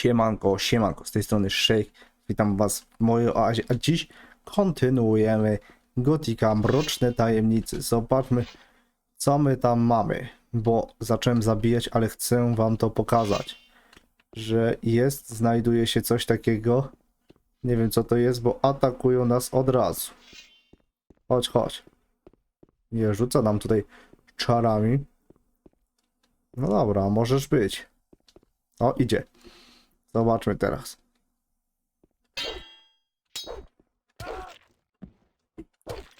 Siemanko, siemanko, z tej strony Shake. Witam was w mojej oazie, a dziś kontynuujemy Gotika Mroczne Tajemnice. Zobaczmy, co my tam mamy, bo zacząłem zabijać, ale chcę wam to pokazać, że jest, znajduje się coś takiego, nie wiem co to jest, bo atakują nas od razu. Chodź, chodź. Nie rzuca nam tutaj czarami. No dobra, możesz być. O, idzie. Zobaczmy teraz.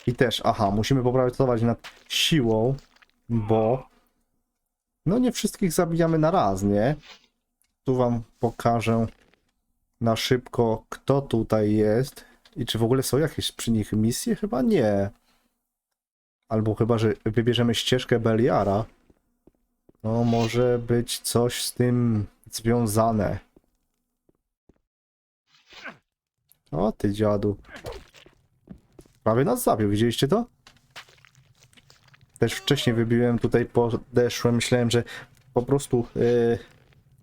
I też, aha, musimy popracować nad siłą, bo no nie wszystkich zabijamy na raz, nie? Tu wam pokażę na szybko, kto tutaj jest i czy w ogóle są jakieś przy nich misje? Chyba nie. Albo chyba, że wybierzemy ścieżkę Beliara. No, może być coś z tym związane. O ty dziadu. Prawie nas zabił, widzieliście to? Też wcześniej wybiłem tutaj, podeszłem, myślałem, że po prostu yy,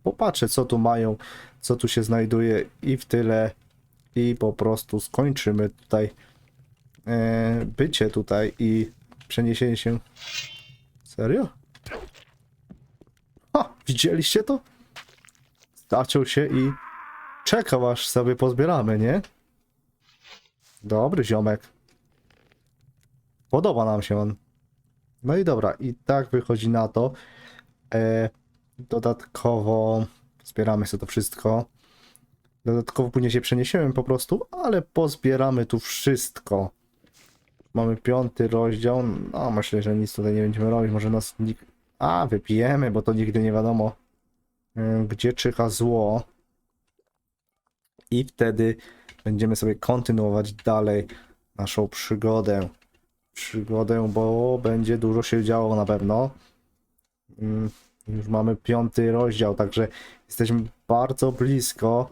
popatrzę co tu mają, co tu się znajduje i w tyle i po prostu skończymy tutaj yy, bycie tutaj i przeniesienie się... Serio? Ha, widzieliście to? Zaciął się i czekał aż sobie pozbieramy, nie? Dobry ziomek. Podoba nam się on. No i dobra, i tak wychodzi na to. E, dodatkowo zbieramy sobie to wszystko. Dodatkowo później się przeniesiemy po prostu, ale pozbieramy tu wszystko. Mamy piąty rozdział. No, myślę, że nic tutaj nie będziemy robić. Może nas nikt. A, wypijemy, bo to nigdy nie wiadomo, y, gdzie czyha zło. I wtedy będziemy sobie kontynuować dalej naszą przygodę. Przygodę, bo będzie dużo się działo na pewno. Mm, Już mamy piąty rozdział, także jesteśmy bardzo blisko.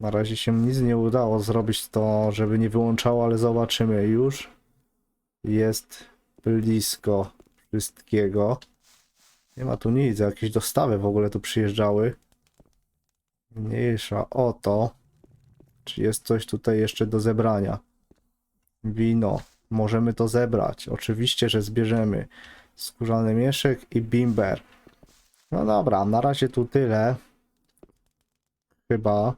Na razie się nic nie udało zrobić to, żeby nie wyłączało, ale zobaczymy. Już jest blisko wszystkiego. Nie ma tu nic, jakieś dostawy w ogóle tu przyjeżdżały. Mniejsza o to. Czy jest coś tutaj jeszcze do zebrania? Wino. Możemy to zebrać. Oczywiście, że zbierzemy. Skórzany mieszek i bimber. No dobra, na razie tu tyle. Chyba.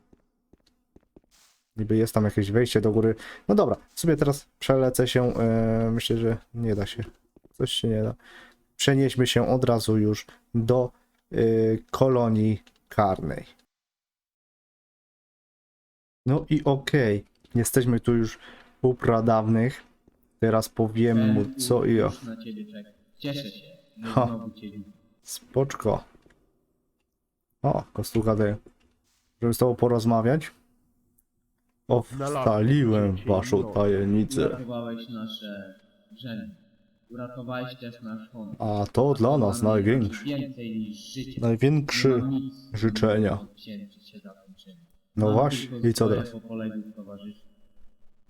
Niby jest tam jakieś wejście do góry. No dobra, sobie teraz przelecę się. e, myślę, że nie da się. Coś się nie da. Przenieśmy się od razu już do y, kolonii karnej. No i okej, jesteśmy tu już u pradawnych. Teraz powiemy mu co i o. Już na ciebie. Cieszę się, że Ha. znowu cię widzę. Spoczko. O, kostucha daje. Żeby z tobą porozmawiać. Ostaliłem waszą tajemnicę. Uratowałeś nasze żeny. Uratowałeś też nasz honor. A to dla nas Mamy największy. Więcej niż życie. Największy. Nie mam nic życzenia. się za czyn. No Mam właśnie, tylko i co swoje teraz?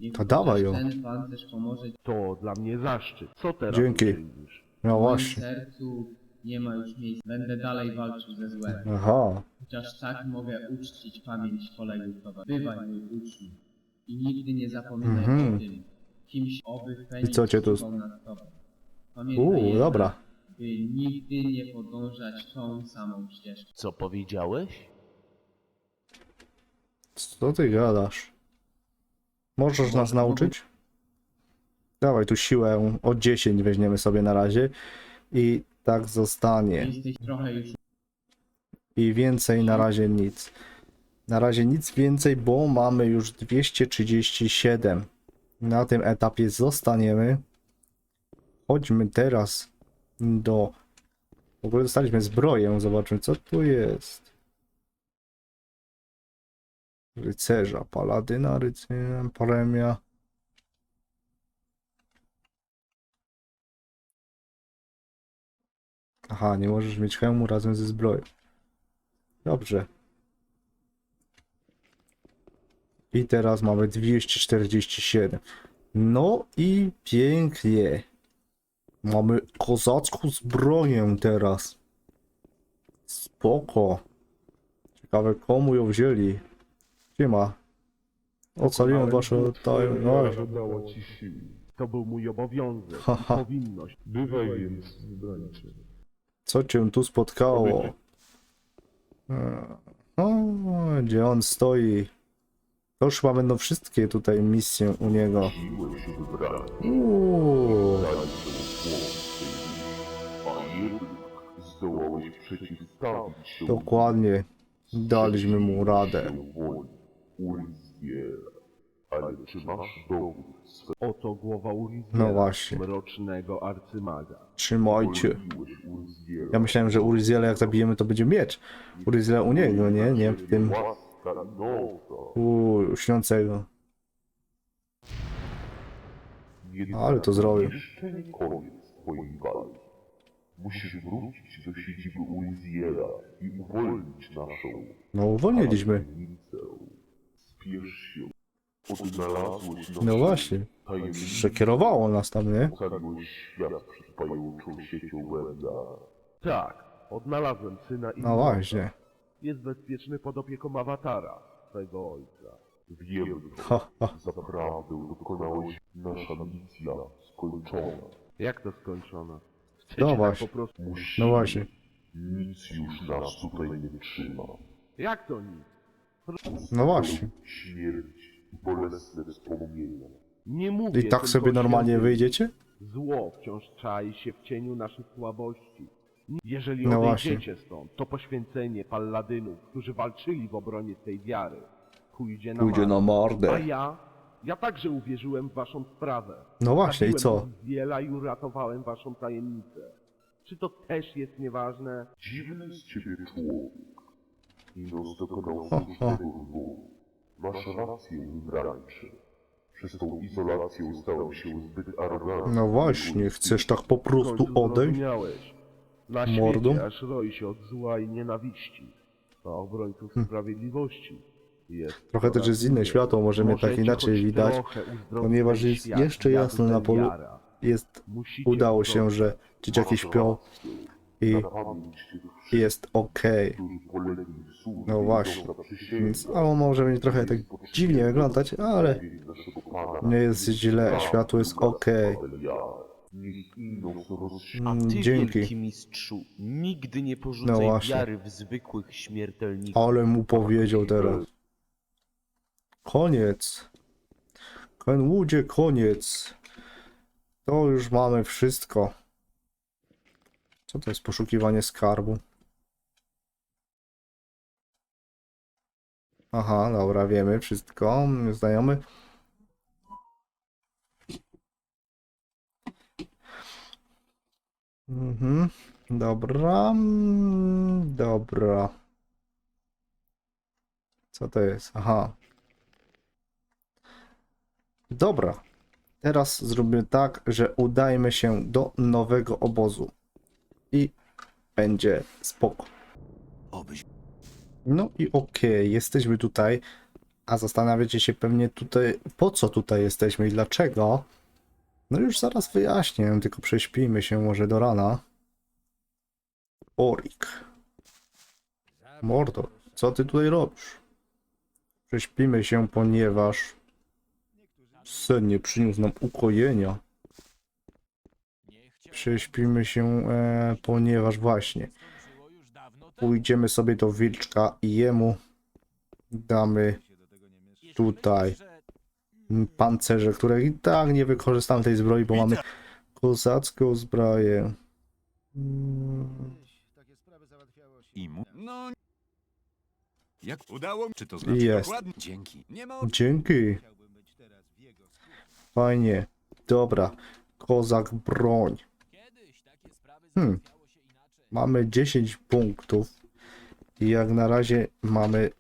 Niech To dawaj ją. Ten pancerz pomoże To dla mnie zaszczyt. Co teraz Dzięki. uczynisz? No W moim właśnie. sercu nie ma już miejsca. Będę dalej walczył ze złem. Aha. Chociaż tak mogę uczcić pamięć kolegów towarzyszy. Bywaj mój uczniu. I nigdy nie zapominaj Mhm. o tym, kimś oby Feniks co cię tu- czuwał nad tobą. Pamiętaj Uuu, jednak, dobra. by nigdy nie podążać tą samą ścieżką. Co powiedziałeś? Co ty gadasz? Możesz nas nauczyć? Dawaj tu siłę o 10 weźmiemy sobie na razie. I tak zostanie. Jesteś trochę już I więcej na razie nic. Na razie nic więcej, bo mamy już 237. Na tym etapie zostaniemy. Chodźmy teraz do. W ogóle dostaliśmy zbroję. Zobaczmy, co tu jest. Rycerza, paladyna, rycerza, premia. Aha, nie możesz mieć hełmu razem ze zbroją. Dobrze. I teraz mamy 247. No i pięknie. Mamy kozacką zbroję teraz. Spoko. Ciekawe komu ją wzięli. Nie ma. Ocaliłem wasze tajemność. Dodało ci sił. To był mój obowiązek Ha, i ha. powinność. Bywaj więc, wybrańcze. Co cię tu spotkało? E, O, gdzie on stoi? To już chyba będą wszystkie tutaj misje u niego. Siłę się wybrać. Uuu. A jednak zdołałeś przeciwstawić się Dokładnie. Daliśmy mu radę. woli. Ulizgier. Ale czy masz dowód swe Oto głowa Uriziela, No właśnie. mrocznego arcymaga. Trzymajcie. Ja myślałem, że Uriziela jak zabijemy to będzie miecz. Uriziela u niego, nie? Nie w tym Łaska nowa. u śniącego. Jednak Ale to zrobił. Jeszcze nie koniec twojej walki. Musisz wrócić do siedziby Ulizgiera i uwolnić naszą No uwolniliśmy. tajemnicę. Spiesz się. Odnalazłeś naszą No właśnie. tajemnicę. Przekierowało nas tam, nie? Ocaliłeś świat przed pajączą siecią Wenda. Tak, odnalazłem syna i No właśnie. Jest bezpieczny pod opieką awatara, twojego ojca. Wiem, Ha, ha. zaprawdę dokonałeś nasza misja skończona. Jak to skończona? Chcecie No tak właśnie. po prostu... No właśnie. Nic już nas tutaj nie trzyma. Jak to nic? No właśnie. Śmierć i bolesne wspomnienia. Nie mówię I tak sobie normalnie świątyni. wyjdziecie? Zło wciąż czai się w cieniu naszych słabości. Jeżeli No odejdziecie stąd, to poświęcenie palladynów, którzy walczyli w obronie tej wiary, pójdzie na Pójdzie na marne. A mordę. ja? Ja także uwierzyłem w waszą sprawę. No właśnie, i Zabiłem co? Wiela i uratowałem waszą tajemnicę. Czy to też jest nieważne? Dziwny z ciebie człowiek. Dokonał wyboru. Masz rację. Przez tą izolację stałem się zbyt arogancki. No właśnie, chcesz tak po prostu końcu odejść? zrozumiałeś. Na Mordą? świecie aż roi się od zła i nienawiści. A obrońców sprawiedliwości jest. Trochę też jest inne światło, może mnie tak Możecie inaczej choć widać. trochę uzdrowić ponieważ ten jest świat, jeszcze jasno na polu. Jest, Musicie udało się, uzdrowić. że dzieciaki śpią i jest służbie No właśnie. Więc, albo może będzie trochę tak dziwnie wyglądać, ale nie jest źle, światło jest Inos rozświetli A Mm, ty, Dzięki. wielki mistrzu, nigdy nie No porzucaj właśnie. wiary w zwykłych śmiertelników. Ale mu powiedział teraz. Koniec. Kenwoodzie, koniec. To już mamy wszystko. Co to jest poszukiwanie skarbu? Aha, dobra, wiemy wszystko. Znajomy. Mhm. Dobra. mm, Dobra. Co to jest? Aha. Dobra. Teraz zrobimy tak, że udajmy się do nowego obozu. I będzie spoko. No i okej, jesteśmy tutaj. A zastanawiacie się pewnie tutaj, po co tutaj jesteśmy i dlaczego? No już zaraz wyjaśnię, tylko prześpijmy się może do rana. Orik. Mordo, co ty tutaj robisz? Prześpimy się, ponieważ sen nie przyniósł nam ukojenia. Prześpimy się, e, ponieważ właśnie pójdziemy sobie do wilczka i jemu damy tutaj pancerze, które i tak nie wykorzystam tej zbroi, bo mamy kozacką zbroję. I mu... No... Jak udało mi... Czy to znaczy Jest. dokładnie? Dzięki. Nie ma... Dzięki. Fajnie. Dobra. Kozak broń. Hmm. Mamy 10 punktów. I jak na razie mamy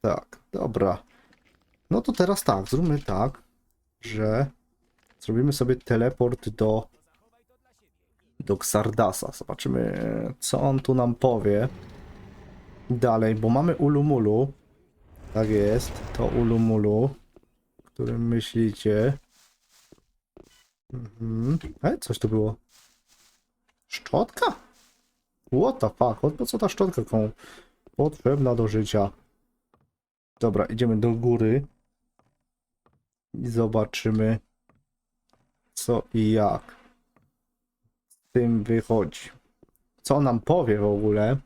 tak. Dobra. No to teraz tak. Zróbmy tak, że zrobimy sobie teleport do do Xardasa. Zobaczymy, co on tu nam powie. Dalej, bo mamy Ulumulu. Tak jest, to Ulumulu, o którym myślicie. Mhm. E, coś tu było. Szczotka? What the fuck? Po co ta szczotka komu potrzebna do życia? Dobra, idziemy do góry. I zobaczymy co i jak z tym wychodzi. Co nam powie w ogóle.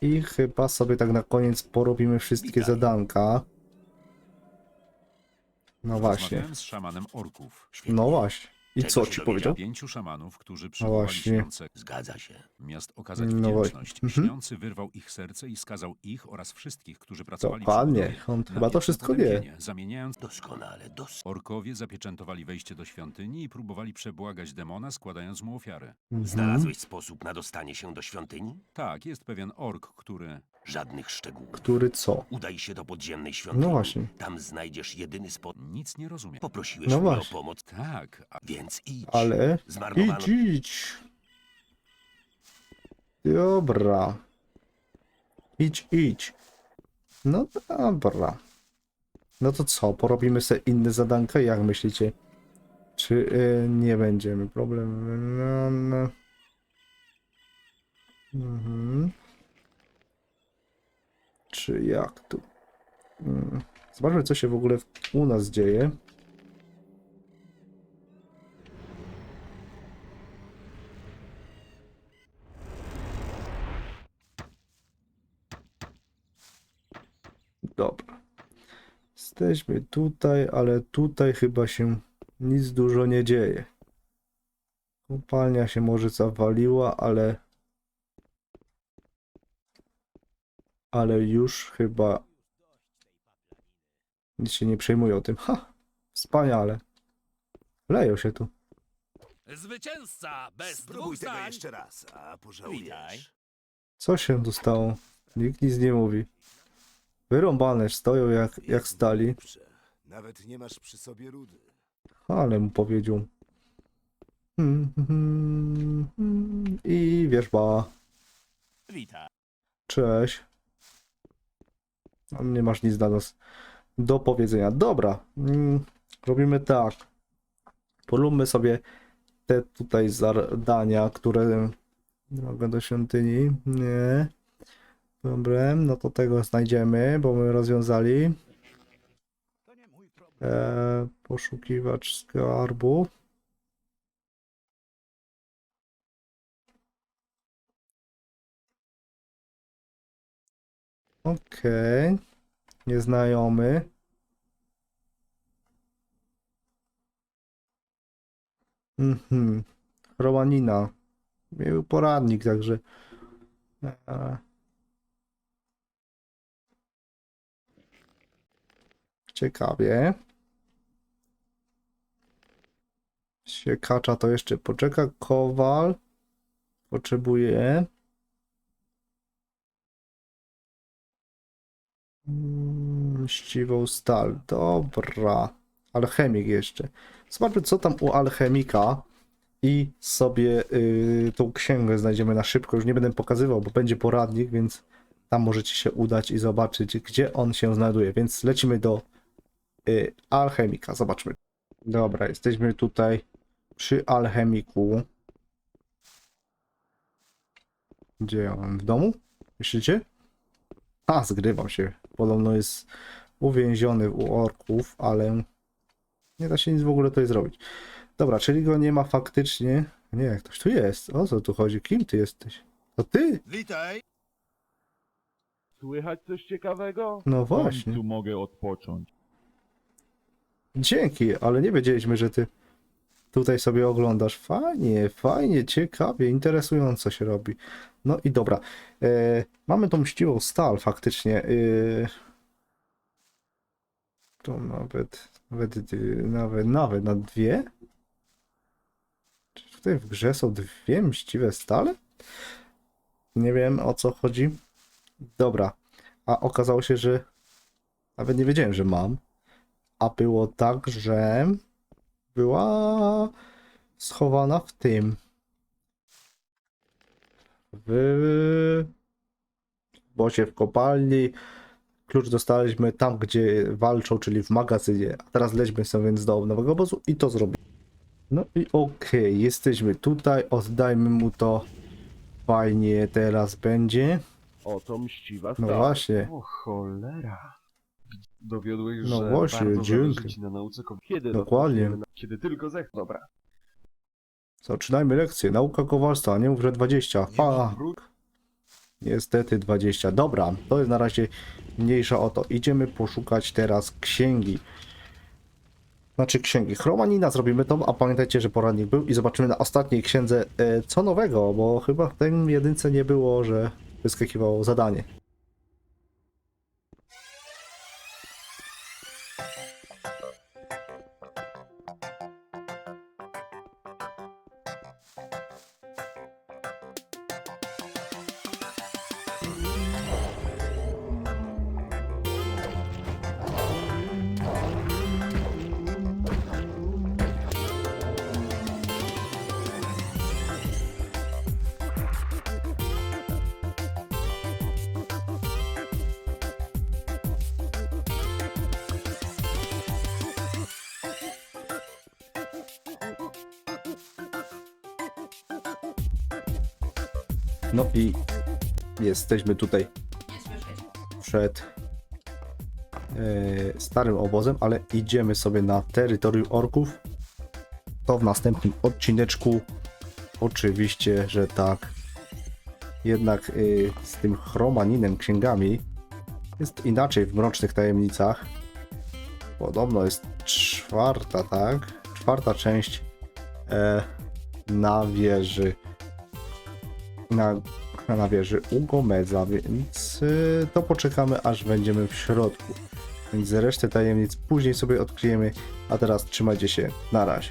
I chyba sobie tak na koniec porobimy wszystkie zadanka. No właśnie. Rozmawiałem z szamanem orków. No właśnie. I Czego co się ci powiedział? Pięciu szamanów, którzy przywołali właśnie. śniące Zgadza się. miast okazać No właśnie. wdzięczność. Mhm. Śniący wyrwał ich serce i skazał ich oraz wszystkich, którzy pracowali przy budowie, On na chyba to wieczne wszystko wie. potępienie, Zamieniając Doskonale, dos... Orkowie zapieczętowali wejście do świątyni i próbowali przebłagać demona, składając mu ofiary. Mhm. Znalazłeś sposób na dostanie się do świątyni? Tak, jest pewien ork, który... Żadnych szczegółów. Który co? Udaj się do podziemnej świątyni. No właśnie. Tam znajdziesz jedyny spot. Nic nie rozumie. Poprosiłeś No mnie właśnie. o pomoc, Tak, a więc idź. Ale Zmarnowano... idź, idź. Dobra. Idź, idź. No dobra. No to co, porobimy sobie inne zadanka? Jak myślicie? Czy y, nie będziemy? Problem. No, no. Mhm. Czy jak tu? Mm. Zobaczmy, co się w ogóle u nas dzieje. Dobra. Jesteśmy tutaj, ale tutaj chyba się nic dużo nie dzieje. Kopalnia się może zawaliła, ale. Ale już chyba. Nic się nie przejmuje o tym. Ha! Wspaniale. Leją się tu. Zwycięzca bez Spróbuj dwóch tego zdań. jeszcze raz, a pożałujesz. Witaj. Co się tu stało? Nikt nic nie mówi. Wyrąbane stoją jak, jak stali. Nawet nie masz przy sobie rudy. Ale mu powiedział. Hmm, hmm, hmm. I wierzba. Witaj. Cześć. Nie masz nic dla nas do powiedzenia. Dobra. mm, Robimy tak. Polubmy sobie te tutaj zadania, które mogę do świątyni. Nie. Dobra, no to tego znajdziemy, bo my rozwiązali. E, poszukiwacz skarbu. Okej. Nieznajomy. Mhm. Romanina. Miał poradnik, także. E... Ciekawie. Siekacza to jeszcze poczeka. Kowal. Potrzebuje. Mściwą stal. Dobra. Alchemik jeszcze. Zobaczmy, co tam u alchemika. I sobie y, tą księgę znajdziemy na szybko. Już nie będę pokazywał, bo będzie poradnik, więc tam możecie się udać i zobaczyć, gdzie on się znajduje. Więc lecimy do y, alchemika. Zobaczmy. Dobra, jesteśmy tutaj przy alchemiku. Gdzie on? W domu? Myślicie? A, zgrywam się. Podobno jest uwięziony u orków, ale nie da się nic w ogóle tutaj zrobić. Dobra, czyli go nie ma faktycznie. Nie, ktoś tu jest. O co tu chodzi? Kim ty jesteś? To ty? Witaj! Słychać coś ciekawego? No właśnie. Tu mogę odpocząć. Dzięki, ale nie wiedzieliśmy, że ty tutaj sobie oglądasz. Fajnie, fajnie, ciekawie, interesująco się robi. No i dobra. E, mamy tą mściwą stal faktycznie. E, to nawet, nawet, nawet, nawet na dwie? Czy tutaj w grze są dwie mściwe stale? Nie wiem o co chodzi. Dobra. A okazało się, że nawet nie wiedziałem, że mam. A było tak, że była schowana w tym. W bocie w kopalni. Klucz dostaliśmy tam, gdzie walczą, czyli w magazynie. A teraz lećmy sobie więc do nowego obozu i to zrobimy. No i okej, jesteśmy tutaj. Oddajmy mu to. Fajnie teraz będzie. Oto mściwa No właśnie. O cholera. Dowiodłeś, No że właśnie, bardzo dzięki. zależy ci na nauce. Kiedy Dokładnie. na- Kiedy tylko zech... Dobra. Zaczynajmy lekcję. Nauka kowalstwa, nie mów, że 20. Pa. Niestety 20. Dobra, to jest na razie mniejsza o to. Idziemy poszukać teraz księgi. Znaczy księgi. Chromanina zrobimy to, a pamiętajcie, że poradnik był i zobaczymy na ostatniej księdze e, co nowego, bo chyba w tym jedynce nie było, że wyskakiwało zadanie. No i jesteśmy tutaj przed e, starym obozem, ale idziemy sobie na terytorium orków. To w następnym odcineczku. Oczywiście, że tak. Jednak y, z tym chromaninem księgami jest inaczej w mrocznych tajemnicach. Podobno jest czwarta, tak? Czwarta część e, na wieży na, na wieży u Gomeza, więc y, to poczekamy aż będziemy w środku. Więc resztę tajemnic później sobie odkryjemy, a teraz trzymajcie się, na razie.